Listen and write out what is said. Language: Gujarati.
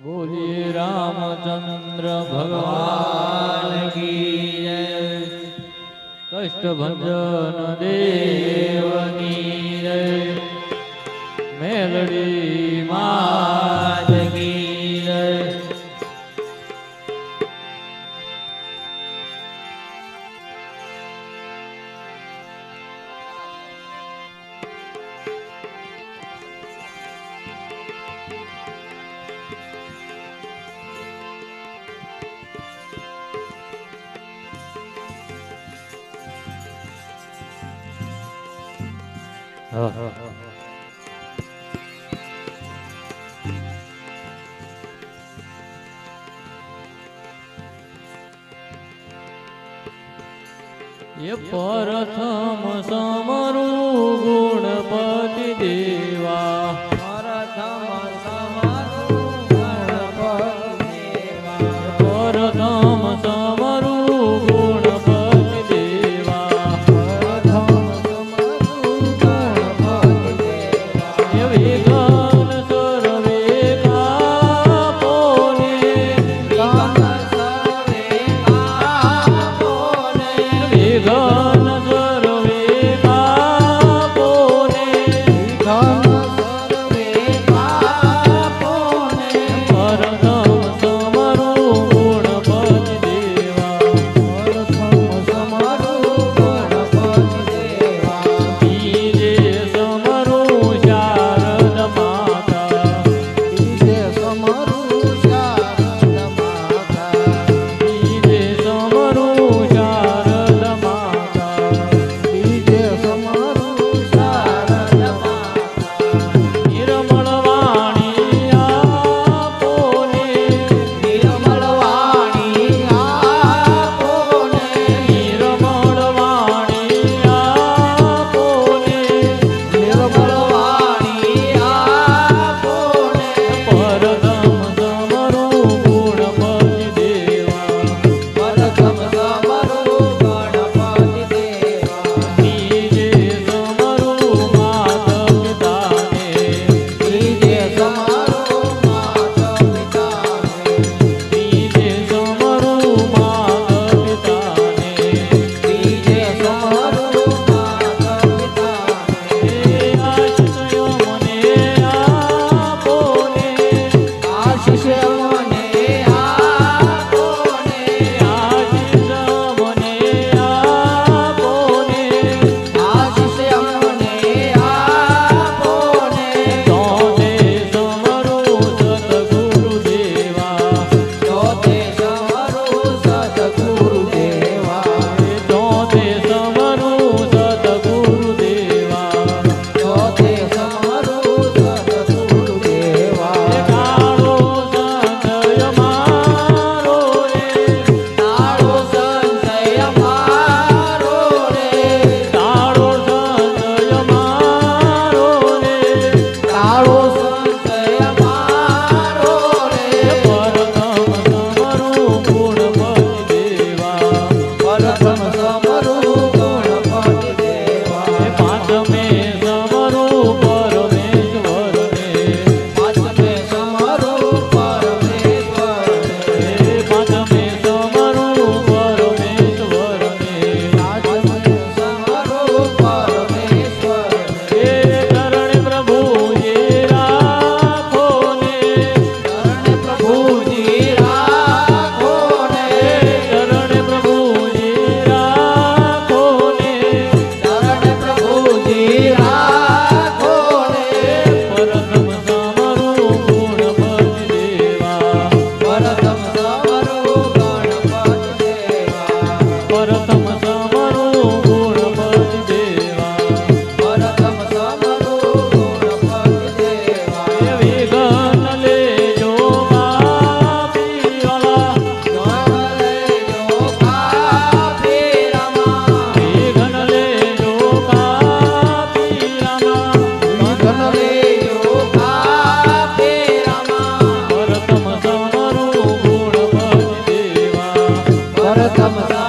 બોલીએ રામચંદ્ર ભગવાન કી જય કષ્ટભંજન દેવની જય મેલડી એ પ્રથમ સમરું 감사합니다.